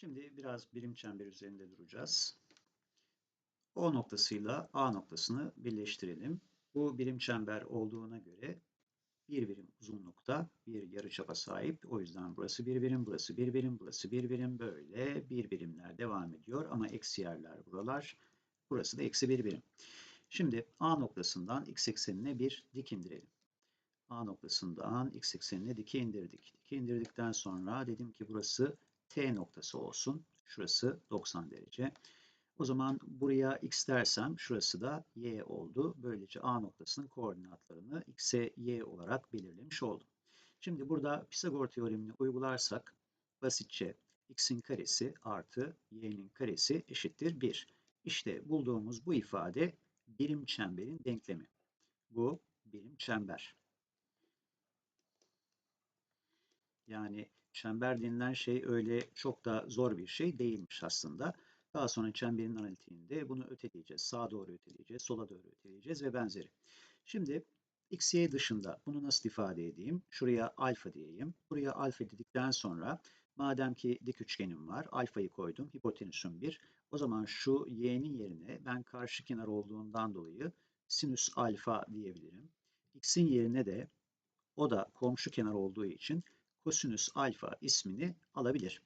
Şimdi biraz birim çember üzerinde duracağız. O noktasıyla A noktasını birleştirelim. Bu birim çember olduğuna göre bir birim uzunlukta bir yarıçapa sahip. O yüzden burası bir birim, burası bir birim, burası bir birim. Böyle bir birimler devam ediyor ama eksi yerler buralar. Burası da eksi bir birim. Şimdi A noktasından x eksenine bir dik indirelim. A noktasından x eksenine dike indirdik. Dike indirdikten sonra dedim ki burası T noktası olsun. Şurası 90 derece. O zaman buraya x dersem şurası da y oldu. Böylece A noktasının koordinatlarını x'e y olarak belirlemiş oldum. Şimdi burada Pisagor teoremini uygularsak basitçe x'in karesi artı y'nin karesi eşittir 1. İşte bulduğumuz bu ifade birim çemberin denklemi. Bu birim çember. Yani çember denilen şey öyle çok da zor bir şey değilmiş aslında. Daha sonra çemberin analitiğinde bunu öteleyeceğiz. Sağa doğru öteleyeceğiz, sola doğru öteleyeceğiz ve benzeri. Şimdi x, y dışında bunu nasıl ifade edeyim? Şuraya alfa diyeyim. Buraya alfa dedikten sonra madem ki dik üçgenim var, alfayı koydum, hipotenüsüm 1. O zaman şu y'nin yerine ben karşı kenar olduğundan dolayı sinüs alfa diyebilirim. x'in yerine de o da komşu kenar olduğu için kosinüs alfa ismini alabilir.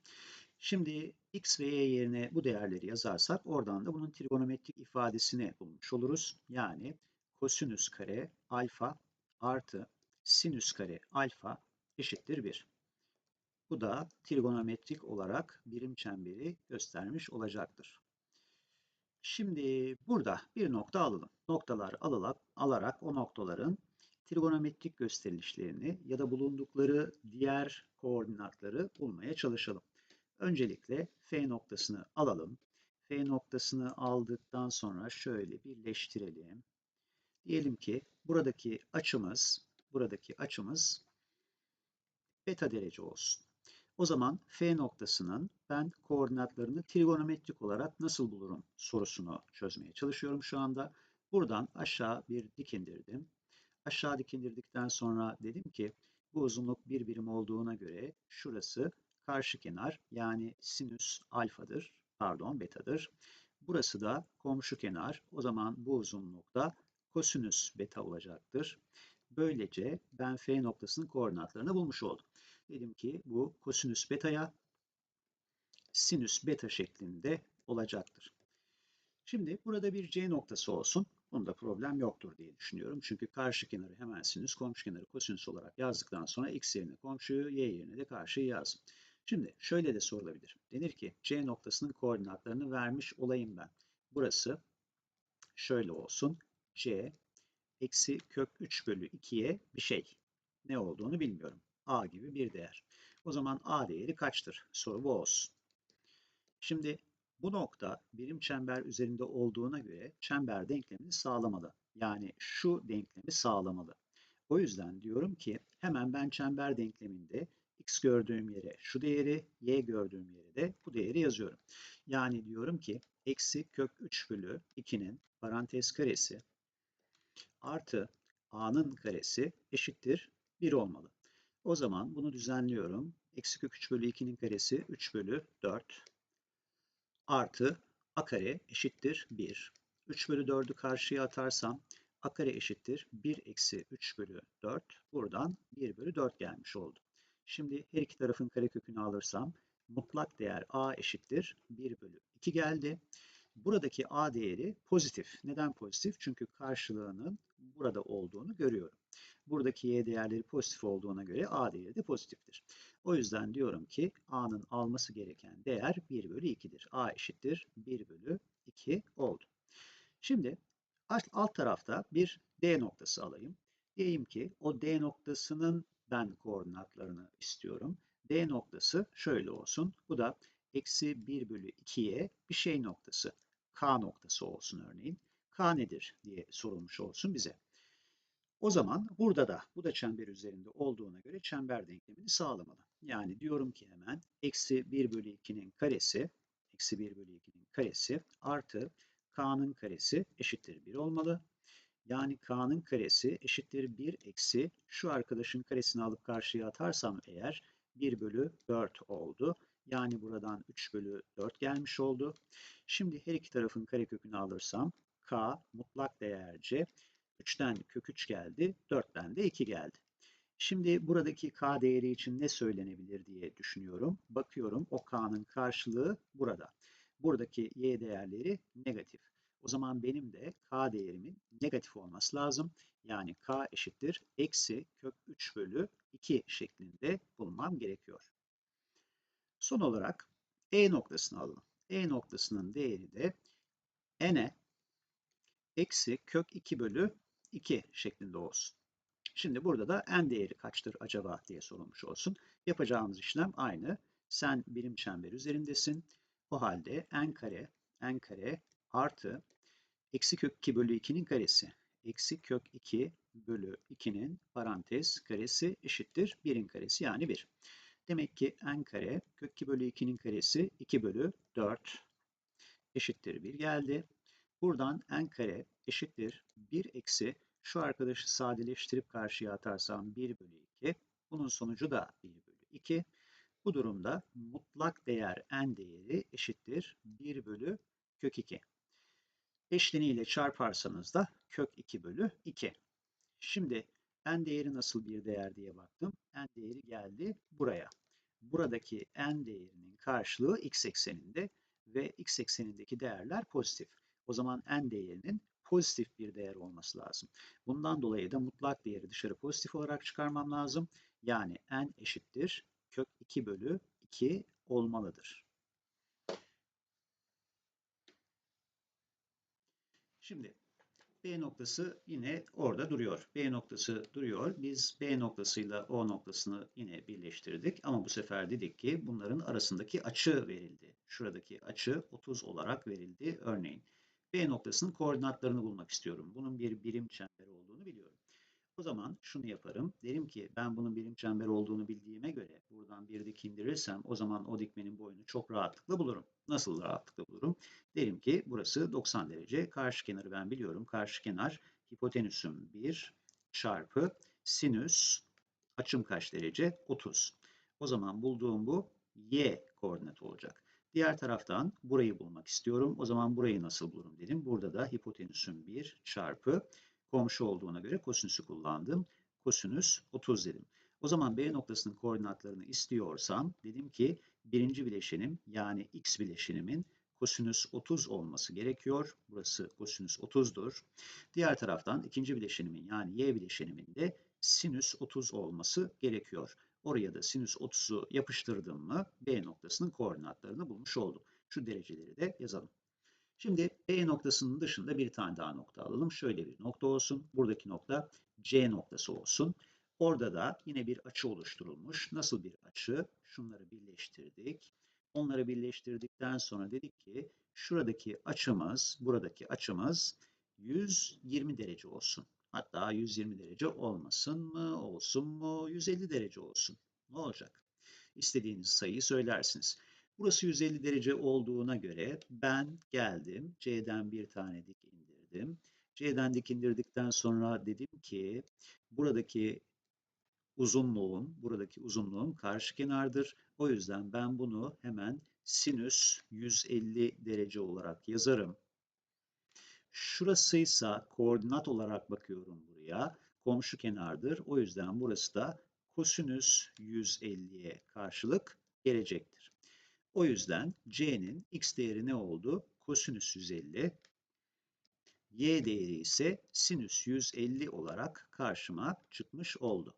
Şimdi x ve y yerine bu değerleri yazarsak oradan da bunun trigonometrik ifadesini bulmuş oluruz. Yani kosinüs kare alfa artı sinüs kare alfa eşittir 1. Bu da trigonometrik olarak birim çemberi göstermiş olacaktır. Şimdi burada bir nokta alalım. Noktalar alarak, alarak o noktaların trigonometrik gösterilişlerini ya da bulundukları diğer koordinatları bulmaya çalışalım. Öncelikle F noktasını alalım. F noktasını aldıktan sonra şöyle birleştirelim. Diyelim ki buradaki açımız, buradaki açımız beta derece olsun. O zaman F noktasının ben koordinatlarını trigonometrik olarak nasıl bulurum sorusunu çözmeye çalışıyorum şu anda. Buradan aşağı bir dik indirdim. Aşağı dik indirdikten sonra dedim ki bu uzunluk bir birim olduğuna göre şurası karşı kenar yani sinüs alfadır, pardon betadır. Burası da komşu kenar. O zaman bu uzunlukta kosinüs beta olacaktır. Böylece ben F noktasının koordinatlarını bulmuş oldum. Dedim ki bu kosinüs beta'ya sinüs beta şeklinde olacaktır. Şimdi burada bir C noktası olsun. Bunda problem yoktur diye düşünüyorum. Çünkü karşı kenarı hemen sinüs, komşu kenarı kosinüs olarak yazdıktan sonra x yerine komşuyu, y yerine de karşıyı yazdım. Şimdi şöyle de sorulabilir. Denir ki C noktasının koordinatlarını vermiş olayım ben. Burası şöyle olsun. C eksi kök 3 bölü 2'ye bir şey. Ne olduğunu bilmiyorum. A gibi bir değer. O zaman A değeri kaçtır? Soru bu olsun. Şimdi bu nokta birim çember üzerinde olduğuna göre çember denklemini sağlamalı. Yani şu denklemi sağlamalı. O yüzden diyorum ki hemen ben çember denkleminde x gördüğüm yere şu değeri, y gördüğüm yere de bu değeri yazıyorum. Yani diyorum ki eksi kök 3 bölü 2'nin parantez karesi artı a'nın karesi eşittir 1 olmalı. O zaman bunu düzenliyorum. Eksi kök 3 bölü 2'nin karesi 3 bölü 4 artı a kare eşittir 1. 3 bölü 4'ü karşıya atarsam a kare eşittir 1 eksi 3 bölü 4. Buradan 1 bölü 4 gelmiş oldu. Şimdi her iki tarafın karekökünü alırsam mutlak değer a eşittir 1 bölü 2 geldi. Buradaki a değeri pozitif. Neden pozitif? Çünkü karşılığının burada olduğunu görüyorum. Buradaki y değerleri pozitif olduğuna göre a değeri de pozitiftir. O yüzden diyorum ki a'nın alması gereken değer 1 bölü 2'dir. a eşittir 1 bölü 2 oldu. Şimdi alt tarafta bir D noktası alayım. Diyeyim ki o D noktasının ben koordinatlarını istiyorum. D noktası şöyle olsun. Bu da eksi 1 bölü 2'ye bir şey noktası. K noktası olsun örneğin. K nedir diye sorulmuş olsun bize. O zaman burada da bu da çember üzerinde olduğuna göre çember denklemini sağlamalı. Yani diyorum ki hemen eksi 1 bölü 2'nin karesi eksi 1 bölü 2'nin karesi artı k'nın karesi eşittir 1 olmalı. Yani k'nın karesi eşittir 1 eksi şu arkadaşın karesini alıp karşıya atarsam eğer 1 bölü 4 oldu. Yani buradan 3 bölü 4 gelmiş oldu. Şimdi her iki tarafın karekökünü alırsam k mutlak değerce 3'ten kök 3 geldi, 4'ten de 2 geldi. Şimdi buradaki k değeri için ne söylenebilir diye düşünüyorum. Bakıyorum o k'nın karşılığı burada. Buradaki y değerleri negatif. O zaman benim de k değerimin negatif olması lazım. Yani k eşittir eksi kök 3 bölü 2 şeklinde bulmam gerekiyor. Son olarak e noktasını alalım. E noktasının değeri de n'e eksi kök 2 bölü 2 şeklinde olsun. Şimdi burada da n değeri kaçtır acaba diye sorulmuş olsun. Yapacağımız işlem aynı. Sen birim çember üzerindesin. O halde n kare, n kare artı eksi kök 2 bölü 2'nin karesi. Eksi kök 2 bölü 2'nin parantez karesi eşittir 1'in karesi yani 1. Demek ki n kare kök 2 bölü 2'nin karesi 2 bölü 4 eşittir 1 geldi. Buradan n kare eşittir 1 eksi şu arkadaşı sadeleştirip karşıya atarsam 1 bölü 2. Bunun sonucu da 1 bölü 2. Bu durumda mutlak değer n değeri eşittir 1 bölü kök 2. Eşleniğiyle çarparsanız da kök 2 bölü 2. Şimdi n değeri nasıl bir değer diye baktım. n değeri geldi buraya. Buradaki n değerinin karşılığı x ekseninde ve x eksenindeki değerler pozitif. O zaman n değerinin pozitif bir değer olması lazım. Bundan dolayı da mutlak değeri dışarı pozitif olarak çıkarmam lazım. Yani n eşittir kök 2 bölü 2 olmalıdır. Şimdi B noktası yine orada duruyor. B noktası duruyor. Biz B noktasıyla O noktasını yine birleştirdik. Ama bu sefer dedik ki bunların arasındaki açı verildi. Şuradaki açı 30 olarak verildi örneğin. B noktasının koordinatlarını bulmak istiyorum. Bunun bir birim çember olduğunu biliyorum. O zaman şunu yaparım. Derim ki ben bunun birim çember olduğunu bildiğime göre buradan bir dik indirirsem o zaman o dikmenin boyunu çok rahatlıkla bulurum. Nasıl rahatlıkla bulurum? Derim ki burası 90 derece. Karşı kenarı ben biliyorum. Karşı kenar hipotenüsüm 1 çarpı sinüs açım kaç derece? 30. O zaman bulduğum bu y koordinatı olacak. Diğer taraftan burayı bulmak istiyorum. O zaman burayı nasıl bulurum dedim. Burada da hipotenüsün 1 çarpı komşu olduğuna göre kosinüsü kullandım. Kosinüs 30 dedim. O zaman B noktasının koordinatlarını istiyorsam dedim ki birinci bileşenim yani x bileşenimin kosinüs 30 olması gerekiyor. Burası kosinüs 30'dur. Diğer taraftan ikinci bileşenimin yani y bileşenimin de sinüs 30 olması gerekiyor. Oraya da sinüs 30'u yapıştırdım mı B noktasının koordinatlarını bulmuş oldum. Şu dereceleri de yazalım. Şimdi B noktasının dışında bir tane daha nokta alalım. Şöyle bir nokta olsun. Buradaki nokta C noktası olsun. Orada da yine bir açı oluşturulmuş. Nasıl bir açı? Şunları birleştirdik. Onları birleştirdikten sonra dedik ki şuradaki açımız, buradaki açımız 120 derece olsun. Hatta 120 derece olmasın mı, olsun mu, 150 derece olsun. Ne olacak? İstediğiniz sayıyı söylersiniz. Burası 150 derece olduğuna göre ben geldim. C'den bir tane dik indirdim. C'den dik indirdikten sonra dedim ki buradaki uzunluğum, buradaki uzunluğum karşı kenardır. O yüzden ben bunu hemen sinüs 150 derece olarak yazarım. Şurasıysa koordinat olarak bakıyorum buraya. Komşu kenardır. O yüzden burası da kosinüs 150'ye karşılık gelecektir. O yüzden c'nin x değeri ne oldu? Kosinüs 150. Y değeri ise sinüs 150 olarak karşıma çıkmış oldu.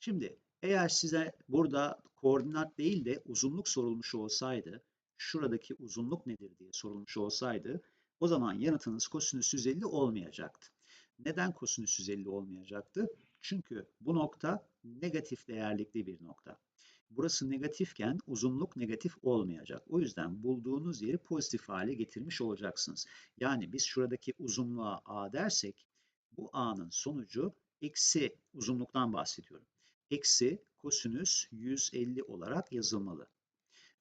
Şimdi eğer size burada koordinat değil de uzunluk sorulmuş olsaydı, şuradaki uzunluk nedir diye sorulmuş olsaydı, o zaman yanıtınız kosinüs 150 olmayacaktı. Neden kosinüs 150 olmayacaktı? Çünkü bu nokta negatif değerlikli bir nokta. Burası negatifken uzunluk negatif olmayacak. O yüzden bulduğunuz yeri pozitif hale getirmiş olacaksınız. Yani biz şuradaki uzunluğa a dersek bu a'nın sonucu eksi uzunluktan bahsediyorum. Eksi kosinüs 150 olarak yazılmalı.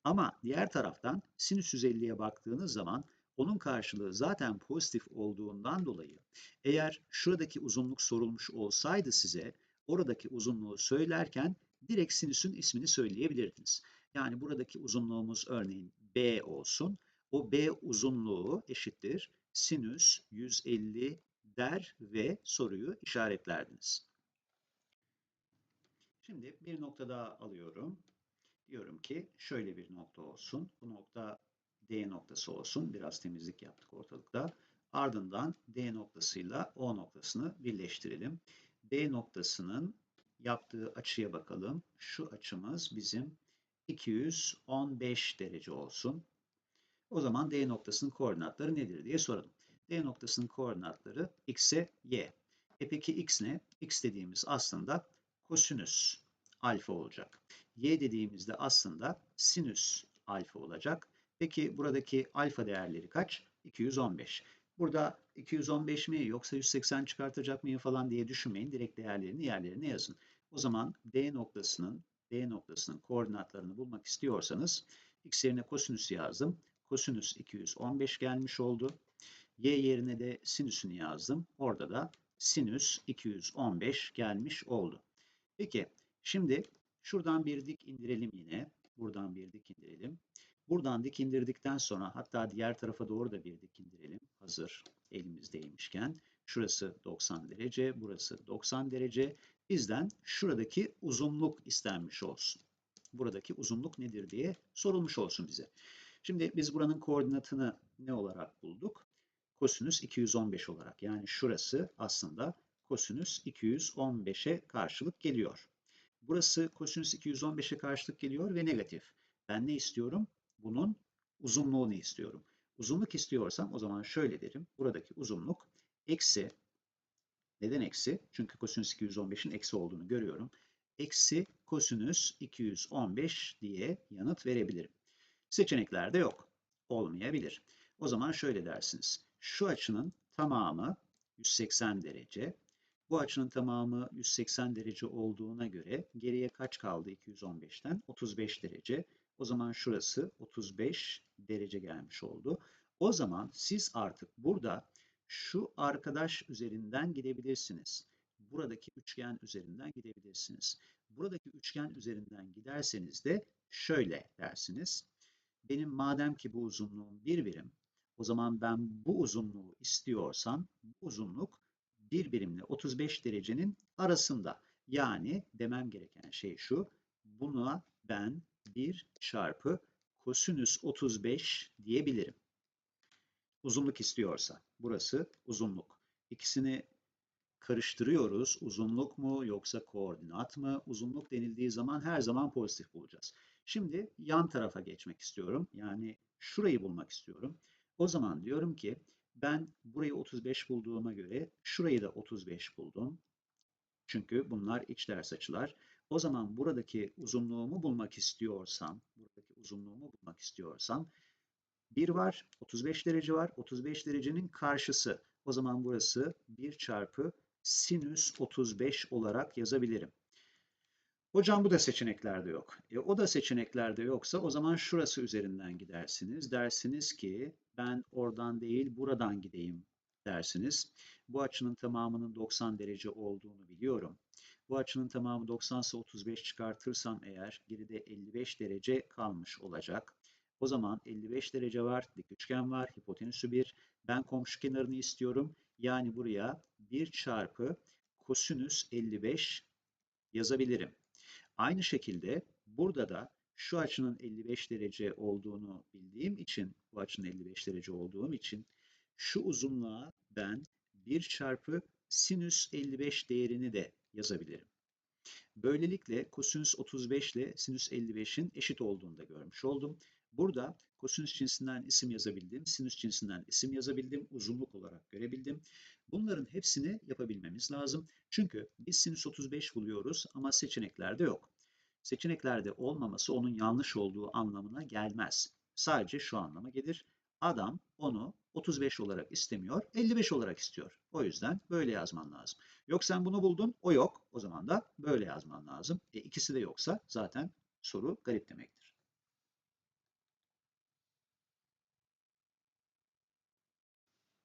Ama diğer taraftan sinüs 150'ye baktığınız zaman onun karşılığı zaten pozitif olduğundan dolayı eğer şuradaki uzunluk sorulmuş olsaydı size oradaki uzunluğu söylerken direkt sinüsün ismini söyleyebilirdiniz. Yani buradaki uzunluğumuz örneğin B olsun. O B uzunluğu eşittir sinüs 150 der ve soruyu işaretlerdiniz. Şimdi bir nokta daha alıyorum. Diyorum ki şöyle bir nokta olsun. Bu nokta D noktası olsun. Biraz temizlik yaptık ortalıkta. Ardından D noktasıyla O noktasını birleştirelim. D noktasının yaptığı açıya bakalım. Şu açımız bizim 215 derece olsun. O zaman D noktasının koordinatları nedir diye soralım. D noktasının koordinatları x'e y. E peki x ne? x dediğimiz aslında kosinüs alfa olacak. y dediğimizde aslında sinüs alfa olacak. Peki buradaki alfa değerleri kaç? 215. Burada 215 mi yoksa 180 çıkartacak mıyım falan diye düşünmeyin. Direkt değerlerini yerlerine yazın. O zaman D noktasının D noktasının koordinatlarını bulmak istiyorsanız x yerine kosinüs yazdım. Kosinüs 215 gelmiş oldu. Y yerine de sinüsünü yazdım. Orada da sinüs 215 gelmiş oldu. Peki şimdi şuradan bir dik indirelim yine. Buradan bir dik indirelim. Buradan dik indirdikten sonra hatta diğer tarafa doğru da bir dik indirelim. Hazır elimizdeymişken. Şurası 90 derece, burası 90 derece. Bizden şuradaki uzunluk istenmiş olsun. Buradaki uzunluk nedir diye sorulmuş olsun bize. Şimdi biz buranın koordinatını ne olarak bulduk? Kosinüs 215 olarak. Yani şurası aslında kosinüs 215'e karşılık geliyor. Burası kosinüs 215'e karşılık geliyor ve negatif. Ben ne istiyorum? Bunun uzunluğunu istiyorum. Uzunluk istiyorsam o zaman şöyle derim. Buradaki uzunluk eksi neden eksi? Çünkü kosinüs 215'in eksi olduğunu görüyorum. Eksi kosinüs 215 diye yanıt verebilirim. Seçeneklerde yok. Olmayabilir. O zaman şöyle dersiniz. Şu açının tamamı 180 derece. Bu açının tamamı 180 derece olduğuna göre geriye kaç kaldı 215'ten? 35 derece. O zaman şurası 35 derece gelmiş oldu. O zaman siz artık burada şu arkadaş üzerinden gidebilirsiniz. Buradaki üçgen üzerinden gidebilirsiniz. Buradaki üçgen üzerinden giderseniz de şöyle dersiniz. Benim madem ki bu uzunluğum bir birim, o zaman ben bu uzunluğu istiyorsam bu uzunluk bir birimle 35 derecenin arasında. Yani demem gereken şey şu. Buna ben 1 çarpı kosinüs 35 diyebilirim. Uzunluk istiyorsa. Burası uzunluk. İkisini karıştırıyoruz. Uzunluk mu yoksa koordinat mı? Uzunluk denildiği zaman her zaman pozitif bulacağız. Şimdi yan tarafa geçmek istiyorum. Yani şurayı bulmak istiyorum. O zaman diyorum ki ben burayı 35 bulduğuma göre şurayı da 35 buldum. Çünkü bunlar içler açılar. O zaman buradaki uzunluğumu bulmak istiyorsam, buradaki uzunluğumu bulmak istiyorsam 1 var, 35 derece var. 35 derecenin karşısı. O zaman burası 1 çarpı sinüs 35 olarak yazabilirim. Hocam bu da seçeneklerde yok. E, o da seçeneklerde yoksa o zaman şurası üzerinden gidersiniz. Dersiniz ki ben oradan değil buradan gideyim dersiniz. Bu açının tamamının 90 derece olduğunu biliyorum. Bu açının tamamı 90 ise 35 çıkartırsam eğer geride 55 derece kalmış olacak. O zaman 55 derece var, dik üçgen var, hipotenüsü 1. Ben komşu kenarını istiyorum. Yani buraya 1 çarpı kosinüs 55 yazabilirim. Aynı şekilde burada da şu açının 55 derece olduğunu bildiğim için, bu açının 55 derece olduğum için şu uzunluğa ben 1 çarpı sinüs 55 değerini de yazabilirim. Böylelikle kosinüs 35 ile sinüs 55'in eşit olduğunu da görmüş oldum. Burada kosinüs cinsinden isim yazabildim, sinüs cinsinden isim yazabildim, uzunluk olarak görebildim. Bunların hepsini yapabilmemiz lazım. Çünkü biz sinüs 35 buluyoruz ama seçeneklerde yok. Seçeneklerde olmaması onun yanlış olduğu anlamına gelmez. Sadece şu anlama gelir. Adam onu 35 olarak istemiyor, 55 olarak istiyor. O yüzden böyle yazman lazım. Yok sen bunu buldun, o yok. O zaman da böyle yazman lazım. E ikisi de yoksa zaten soru garip demektir.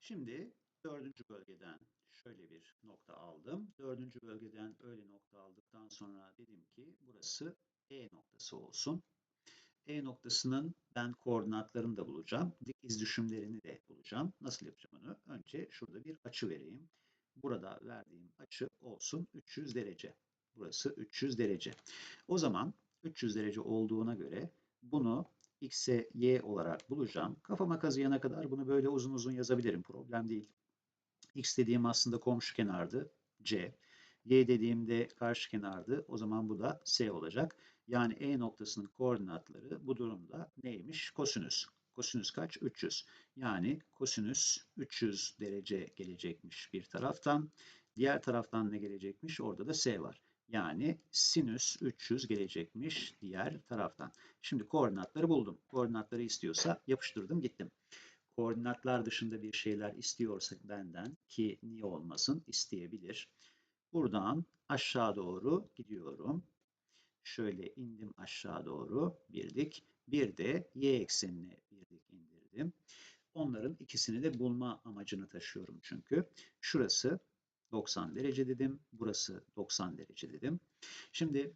Şimdi dördüncü bölgeden şöyle bir nokta aldım. Dördüncü bölgeden öyle nokta aldıktan sonra dedim ki burası E noktası olsun. E noktasının ben koordinatlarını da bulacağım. Dik iz düşümlerini de bulacağım. Nasıl yapacağım onu? Önce şurada bir açı vereyim. Burada verdiğim açı olsun 300 derece. Burası 300 derece. O zaman 300 derece olduğuna göre bunu x'e y olarak bulacağım. Kafama kazıyana kadar bunu böyle uzun uzun yazabilirim. Problem değil. x dediğim aslında komşu kenardı. c. y dediğimde karşı kenardı. O zaman bu da s olacak. Yani E noktasının koordinatları bu durumda neymiş? Kosinüs. Kosinüs kaç? 300. Yani kosinüs 300 derece gelecekmiş bir taraftan. Diğer taraftan ne gelecekmiş? Orada da S var. Yani sinüs 300 gelecekmiş diğer taraftan. Şimdi koordinatları buldum. Koordinatları istiyorsa yapıştırdım gittim. Koordinatlar dışında bir şeyler istiyorsa benden ki niye olmasın isteyebilir. Buradan aşağı doğru gidiyorum. Şöyle indim aşağı doğru bir dik. Bir de y eksenine bir dik indirdim. Onların ikisini de bulma amacını taşıyorum çünkü. Şurası 90 derece dedim. Burası 90 derece dedim. Şimdi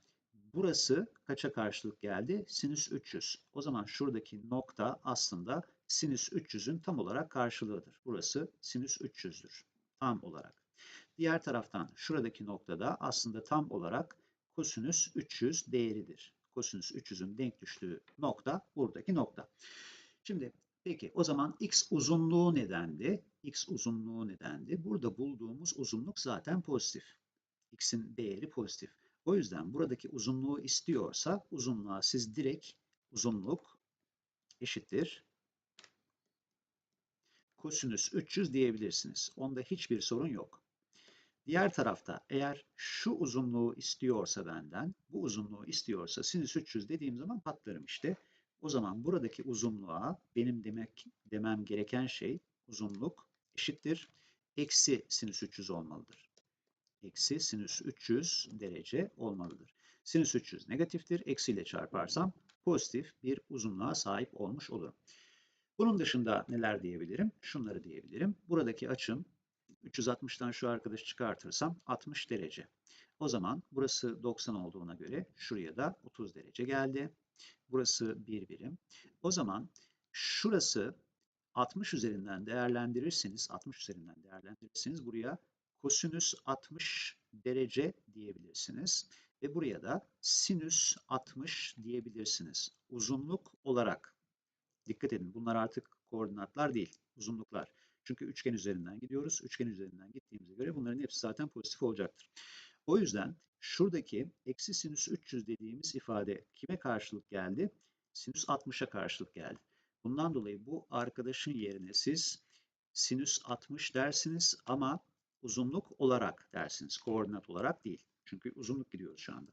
burası kaça karşılık geldi? Sinüs 300. O zaman şuradaki nokta aslında sinüs 300'ün tam olarak karşılığıdır. Burası sinüs 300'dür. Tam olarak. Diğer taraftan şuradaki noktada aslında tam olarak kosinüs 300 değeridir. Kosinüs 300'ün denk düştüğü nokta buradaki nokta. Şimdi peki o zaman x uzunluğu nedendi? x uzunluğu nedendi? Burada bulduğumuz uzunluk zaten pozitif. x'in değeri pozitif. O yüzden buradaki uzunluğu istiyorsa uzunluğa siz direkt uzunluk eşittir kosinüs 300 diyebilirsiniz. Onda hiçbir sorun yok. Diğer tarafta eğer şu uzunluğu istiyorsa benden, bu uzunluğu istiyorsa sinüs 300 dediğim zaman patlarım işte. O zaman buradaki uzunluğa benim demek demem gereken şey uzunluk eşittir. Eksi sinüs 300 olmalıdır. Eksi sinüs 300 derece olmalıdır. Sinüs 300 negatiftir. Eksiyle çarparsam pozitif bir uzunluğa sahip olmuş olurum. Bunun dışında neler diyebilirim? Şunları diyebilirim. Buradaki açım 360'tan şu arkadaşı çıkartırsam 60 derece. O zaman burası 90 olduğuna göre şuraya da 30 derece geldi. Burası 1 birim. O zaman şurası 60 üzerinden değerlendirirseniz, 60 üzerinden değerlendirirseniz buraya kosinüs 60 derece diyebilirsiniz. Ve buraya da sinüs 60 diyebilirsiniz. Uzunluk olarak. Dikkat edin bunlar artık koordinatlar değil, uzunluklar. Çünkü üçgen üzerinden gidiyoruz. Üçgen üzerinden gittiğimize göre bunların hepsi zaten pozitif olacaktır. O yüzden şuradaki eksi sinüs 300 dediğimiz ifade kime karşılık geldi? Sinüs 60'a karşılık geldi. Bundan dolayı bu arkadaşın yerine siz sinüs 60 dersiniz ama uzunluk olarak dersiniz. Koordinat olarak değil. Çünkü uzunluk gidiyoruz şu anda.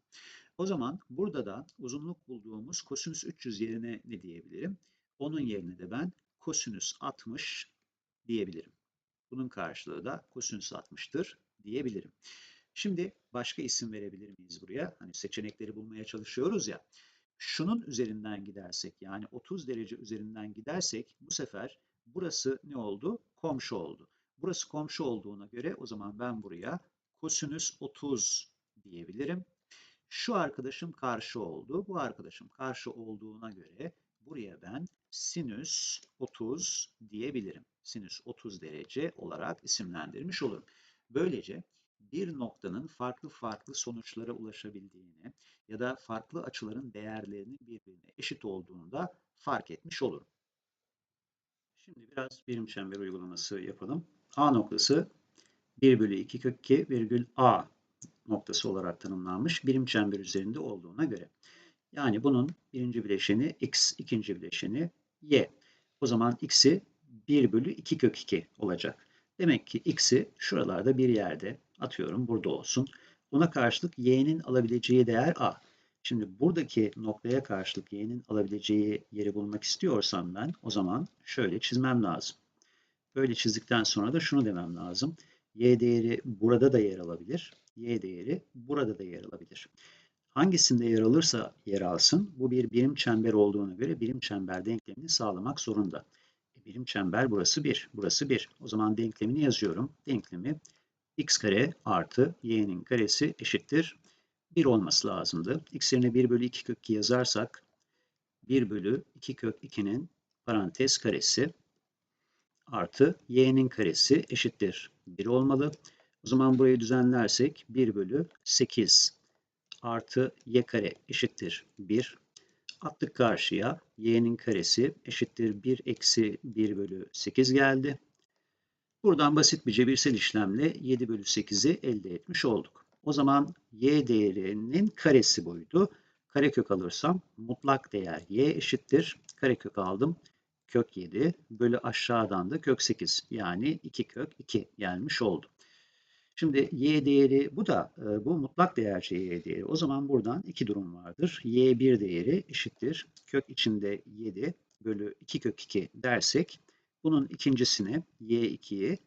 O zaman burada da uzunluk bulduğumuz kosinüs 300 yerine ne diyebilirim? Onun yerine de ben kosinüs 60 diyebilirim. Bunun karşılığı da kosinüs 60'tır diyebilirim. Şimdi başka isim verebilir miyiz buraya? Hani seçenekleri bulmaya çalışıyoruz ya. Şunun üzerinden gidersek yani 30 derece üzerinden gidersek bu sefer burası ne oldu? Komşu oldu. Burası komşu olduğuna göre o zaman ben buraya kosinüs 30 diyebilirim. Şu arkadaşım karşı oldu. Bu arkadaşım karşı olduğuna göre buraya ben sinüs 30 diyebilirim. Sinüs 30 derece olarak isimlendirmiş olurum. Böylece bir noktanın farklı farklı sonuçlara ulaşabildiğini ya da farklı açıların değerlerinin birbirine eşit olduğunu da fark etmiş olurum. Şimdi biraz birim çember uygulaması yapalım. A noktası 1 bölü 2 kök 2 virgül A noktası olarak tanımlanmış birim çember üzerinde olduğuna göre. Yani bunun birinci bileşeni x, ikinci bileşeni y. O zaman x'i 1 bölü 2 kök 2 olacak. Demek ki x'i şuralarda bir yerde atıyorum burada olsun. Buna karşılık y'nin alabileceği değer a. Şimdi buradaki noktaya karşılık y'nin alabileceği yeri bulmak istiyorsam ben o zaman şöyle çizmem lazım. Böyle çizdikten sonra da şunu demem lazım. y değeri burada da yer alabilir. y değeri burada da yer alabilir. Hangisinde yer alırsa yer alsın bu bir birim çember olduğuna göre birim çember denklemini sağlamak zorunda. E, birim çember burası 1, burası 1. O zaman denklemini yazıyorum. Denklemi x kare artı y'nin karesi eşittir 1 olması lazımdı. x yerine 1 bölü 2 kök 2 yazarsak 1 bölü 2 kök 2'nin parantez karesi artı y'nin karesi eşittir 1 olmalı. O zaman burayı düzenlersek 1 bölü 8 artı y kare eşittir 1. Attık karşıya y'nin karesi eşittir 1 eksi 1 bölü 8 geldi. Buradan basit bir cebirsel işlemle 7 bölü 8'i elde etmiş olduk. O zaman y değerinin karesi buydu. Karekök alırsam mutlak değer y eşittir. Karekök aldım. Kök 7 bölü aşağıdan da kök 8 yani 2 kök 2 gelmiş oldu. Şimdi y değeri bu da e, bu mutlak değerci y değeri. O zaman buradan iki durum vardır. y1 değeri eşittir. Kök içinde 7 bölü 2 kök 2 dersek bunun ikincisini y2'yi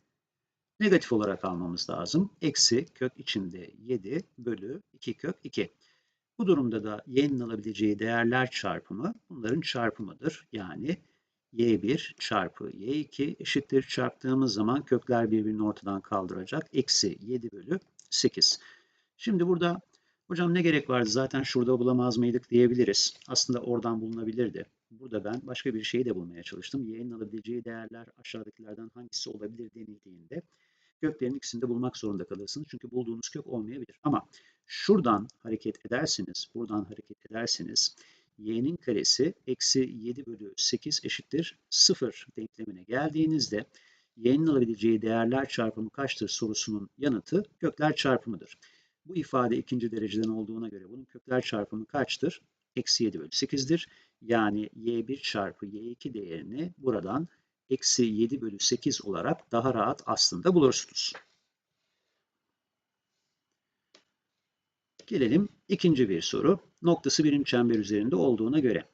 negatif olarak almamız lazım. Eksi kök içinde 7 bölü 2 kök 2. Bu durumda da y'nin alabileceği değerler çarpımı bunların çarpımıdır. Yani y1 çarpı y2 eşittir çarptığımız zaman kökler birbirini ortadan kaldıracak. Eksi 7 bölü 8. Şimdi burada hocam ne gerek vardı zaten şurada bulamaz mıydık diyebiliriz. Aslında oradan bulunabilirdi. Burada ben başka bir şeyi de bulmaya çalıştım. Y'nin alabileceği değerler aşağıdakilerden hangisi olabilir denildiğinde köklerin ikisini de bulmak zorunda kalırsınız. Çünkü bulduğunuz kök olmayabilir. Ama şuradan hareket ederseniz, buradan hareket ederseniz y'nin karesi eksi 7 bölü 8 eşittir 0 denklemine geldiğinizde y'nin alabileceği değerler çarpımı kaçtır sorusunun yanıtı kökler çarpımıdır. Bu ifade ikinci dereceden olduğuna göre bunun kökler çarpımı kaçtır? Eksi 7 bölü 8'dir. Yani y1 çarpı y2 değerini buradan eksi 7 bölü 8 olarak daha rahat aslında bulursunuz. Gelelim ikinci bir soru. Noktası birim çember üzerinde olduğuna göre.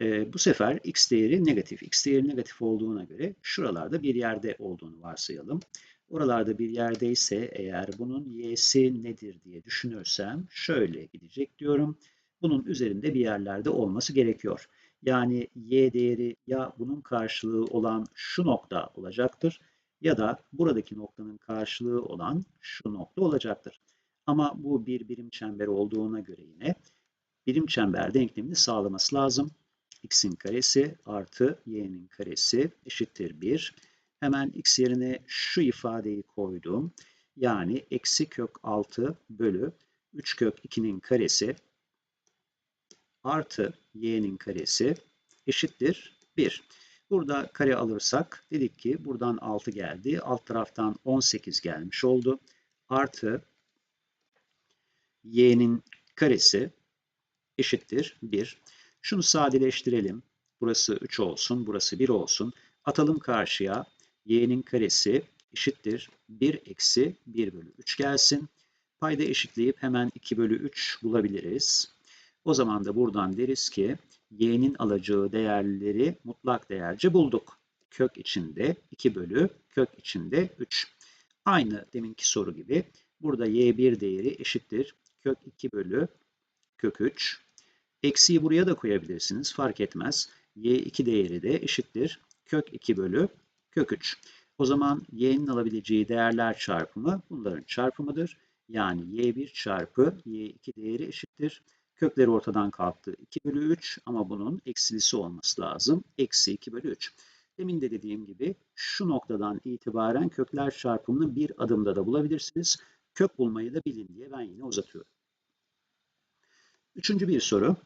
E, bu sefer x değeri negatif. x değeri negatif olduğuna göre şuralarda bir yerde olduğunu varsayalım. Oralarda bir yerdeyse eğer bunun y'si nedir diye düşünürsem şöyle gidecek diyorum. Bunun üzerinde bir yerlerde olması gerekiyor. Yani y değeri ya bunun karşılığı olan şu nokta olacaktır ya da buradaki noktanın karşılığı olan şu nokta olacaktır. Ama bu bir birim çember olduğuna göre yine birim çember denklemini sağlaması lazım. x'in karesi artı y'nin karesi eşittir 1. Hemen x yerine şu ifadeyi koydum. Yani eksi kök 6 bölü 3 kök 2'nin karesi artı y'nin karesi eşittir 1. Burada kare alırsak dedik ki buradan 6 geldi. Alt taraftan 18 gelmiş oldu. Artı y'nin karesi eşittir 1. Şunu sadeleştirelim. Burası 3 olsun, burası 1 olsun. Atalım karşıya. y'nin karesi eşittir 1 eksi 1 bölü 3 gelsin. Payda eşitleyip hemen 2 bölü 3 bulabiliriz. O zaman da buradan deriz ki y'nin alacağı değerleri mutlak değerce bulduk. Kök içinde 2 bölü kök içinde 3. Aynı deminki soru gibi burada y1 değeri eşittir kök 2 bölü kök 3. Eksiyi buraya da koyabilirsiniz fark etmez. y2 değeri de eşittir kök 2 bölü kök 3. O zaman y'nin alabileceği değerler çarpımı bunların çarpımıdır. Yani y1 çarpı y2 değeri eşittir Kökleri ortadan kalktı. 2 bölü 3 ama bunun eksilisi olması lazım. Eksi 2 bölü 3. Demin de dediğim gibi şu noktadan itibaren kökler çarpımını bir adımda da bulabilirsiniz. Kök bulmayı da bilin diye ben yine uzatıyorum. Üçüncü bir soru.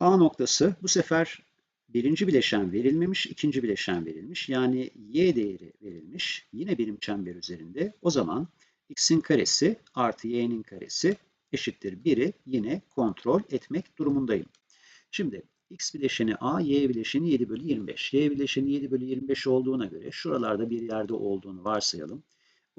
A noktası bu sefer birinci bileşen verilmemiş, ikinci bileşen verilmiş. Yani y değeri verilmiş. Yine birim çember üzerinde. O zaman x'in karesi artı y'nin karesi eşittir 1'i yine kontrol etmek durumundayım. Şimdi x bileşeni a, y bileşeni 7 bölü 25. y bileşeni 7 bölü 25 olduğuna göre şuralarda bir yerde olduğunu varsayalım.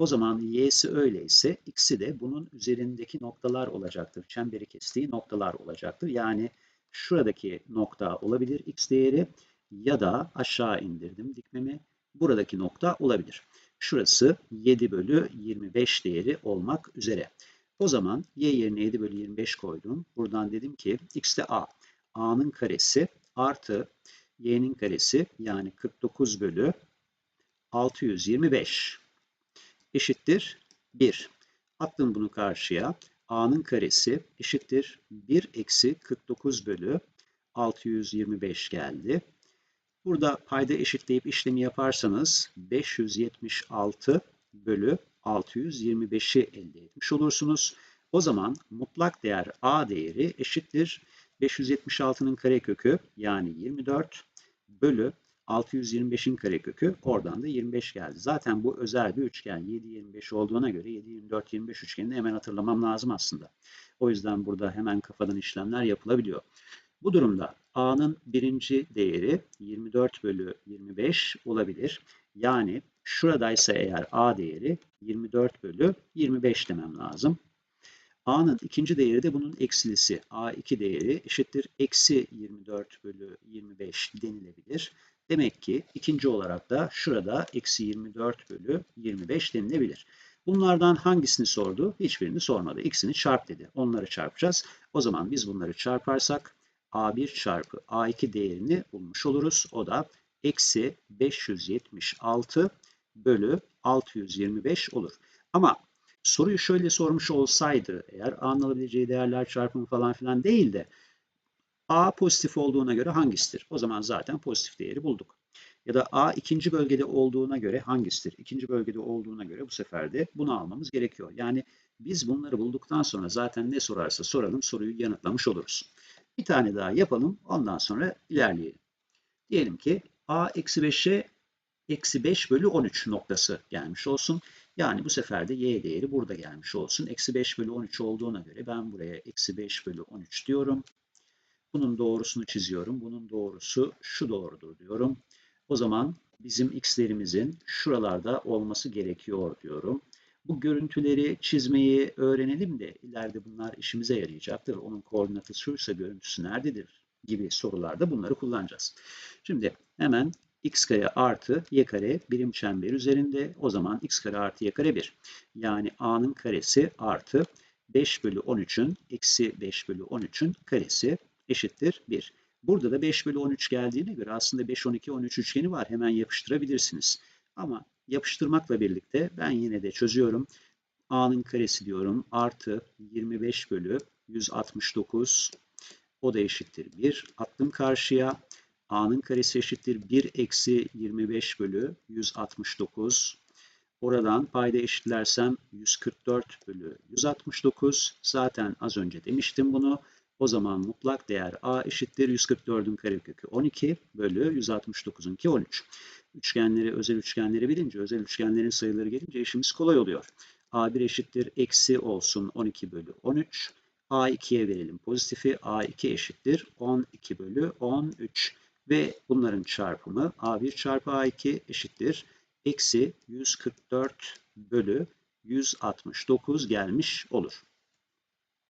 O zaman y'si öyleyse x'i de bunun üzerindeki noktalar olacaktır. Çemberi kestiği noktalar olacaktır. Yani şuradaki nokta olabilir x değeri ya da aşağı indirdim dikmemi. Buradaki nokta olabilir. Şurası 7 bölü 25 değeri olmak üzere. O zaman y yerine 7 bölü 25 koydum. Buradan dedim ki x de a. a'nın karesi artı y'nin karesi yani 49 bölü 625 eşittir 1. Attım bunu karşıya. a'nın karesi eşittir 1 eksi 49 bölü 625 geldi. Burada payda eşitleyip işlemi yaparsanız 576 bölü 625'i elde etmiş olursunuz. O zaman mutlak değer A değeri eşittir 576'nın karekökü yani 24 bölü 625'in karekökü oradan da 25 geldi. Zaten bu özel bir üçgen 7 25 olduğuna göre 7 24 25 üçgenini hemen hatırlamam lazım aslında. O yüzden burada hemen kafadan işlemler yapılabiliyor. Bu durumda A'nın birinci değeri 24 bölü 25 olabilir. Yani şuradaysa eğer A değeri 24 bölü 25 demem lazım. A'nın ikinci değeri de bunun eksilisi. A2 değeri eşittir eksi 24 bölü 25 denilebilir. Demek ki ikinci olarak da şurada eksi 24 bölü 25 denilebilir. Bunlardan hangisini sordu? Hiçbirini sormadı. İkisini çarp dedi. Onları çarpacağız. O zaman biz bunları çarparsak A1 çarpı A2 değerini bulmuş oluruz. O da eksi 576 bölü 625 olur. Ama soruyu şöyle sormuş olsaydı eğer A'nın alabileceği değerler çarpımı falan filan değil de A pozitif olduğuna göre hangisidir? O zaman zaten pozitif değeri bulduk. Ya da A ikinci bölgede olduğuna göre hangisidir? İkinci bölgede olduğuna göre bu sefer de bunu almamız gerekiyor. Yani biz bunları bulduktan sonra zaten ne sorarsa soralım soruyu yanıtlamış oluruz. Bir tane daha yapalım. Ondan sonra ilerleyelim. Diyelim ki A eksi 5'e eksi 5 bölü 13 noktası gelmiş olsun. Yani bu sefer de y değeri burada gelmiş olsun. Eksi 5 bölü 13 olduğuna göre ben buraya eksi 5 bölü 13 diyorum. Bunun doğrusunu çiziyorum. Bunun doğrusu şu doğrudur diyorum. O zaman bizim x'lerimizin şuralarda olması gerekiyor diyorum. Bu görüntüleri çizmeyi öğrenelim de ileride bunlar işimize yarayacaktır. Onun koordinatı şuysa görüntüsü nerededir gibi sorularda bunları kullanacağız. Şimdi hemen x kare artı y kare birim çember üzerinde o zaman x kare artı y kare 1. Yani a'nın karesi artı 5 bölü 13'ün eksi 5 bölü 13'ün karesi eşittir 1. Burada da 5 bölü 13 geldiğine göre aslında 5, 12, 13 üçgeni var. Hemen yapıştırabilirsiniz. Ama yapıştırmakla birlikte ben yine de çözüyorum. A'nın karesi diyorum artı 25 bölü 169 o da eşittir 1. Attım karşıya. A'nın karesi eşittir 1 eksi 25 bölü 169. Oradan payda eşitlersem 144 bölü 169. Zaten az önce demiştim bunu. O zaman mutlak değer A eşittir 144'ün karekökü 12 bölü 169'unki 13. Üçgenleri, özel üçgenleri bilince, özel üçgenlerin sayıları gelince işimiz kolay oluyor. A1 eşittir eksi olsun 12 bölü 13. A2'ye verelim pozitifi. A2 eşittir 12 bölü 13. Ve bunların çarpımı A1 çarpı A2 eşittir. Eksi 144 bölü 169 gelmiş olur.